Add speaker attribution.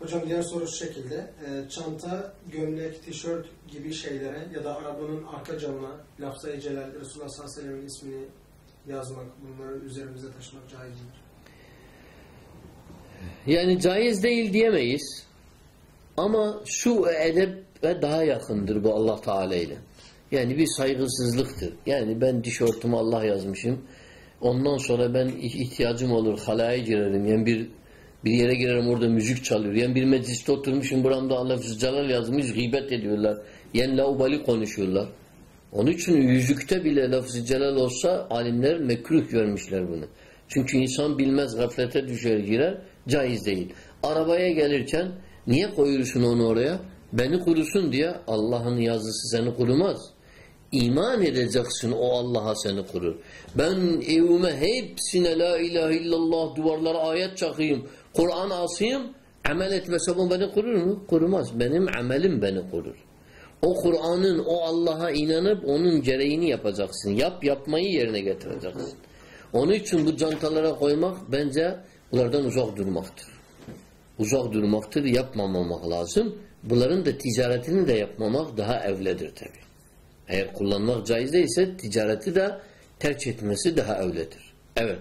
Speaker 1: Hocam diğer soru şu şekilde. E, çanta, gömlek, tişört gibi şeylere ya da arabanın arka camına lafza-i celal Resulullah sallallahu aleyhi ve sellem'in ismini yazmak, bunları üzerimize taşımak caiz midir?
Speaker 2: Yani caiz değil diyemeyiz. Ama şu edepe daha yakındır bu Allah Teala ile. Yani bir saygısızlıktır. Yani ben tişörtümü Allah yazmışım. Ondan sonra ben ihtiyacım olur halaya girerim. Yani bir bir yere girerim orada müzik çalıyor. Yani bir mecliste oturmuşum buramda Allah Celal yazmış gıybet ediyorlar. Yani laubali konuşuyorlar. Onun için yüzükte bile lafz-ı celal olsa alimler mekruh görmüşler bunu. Çünkü insan bilmez gaflete düşer girer. Caiz değil. Arabaya gelirken niye koyuyorsun onu oraya? Beni kurusun diye Allah'ın yazısı seni kurumaz. İman edeceksin o Allah'a seni kurur. Ben evime hepsine la ilahe illallah duvarlara ayet çakayım. Kur'an asayım. Amel etmese bu beni kurur mu? Kurmaz. Benim amelim beni kurur. O Kur'an'ın o Allah'a inanıp onun gereğini yapacaksın. Yap yapmayı yerine getireceksin. Onun için bu cantalara koymak bence bunlardan uzak durmaktır. Uzak durmaktır. Yapmamamak lazım. Bunların da ticaretini de yapmamak daha evledir tabi. Eğer kullanmak caiz değilse ticareti de terk etmesi daha evledir. Evet.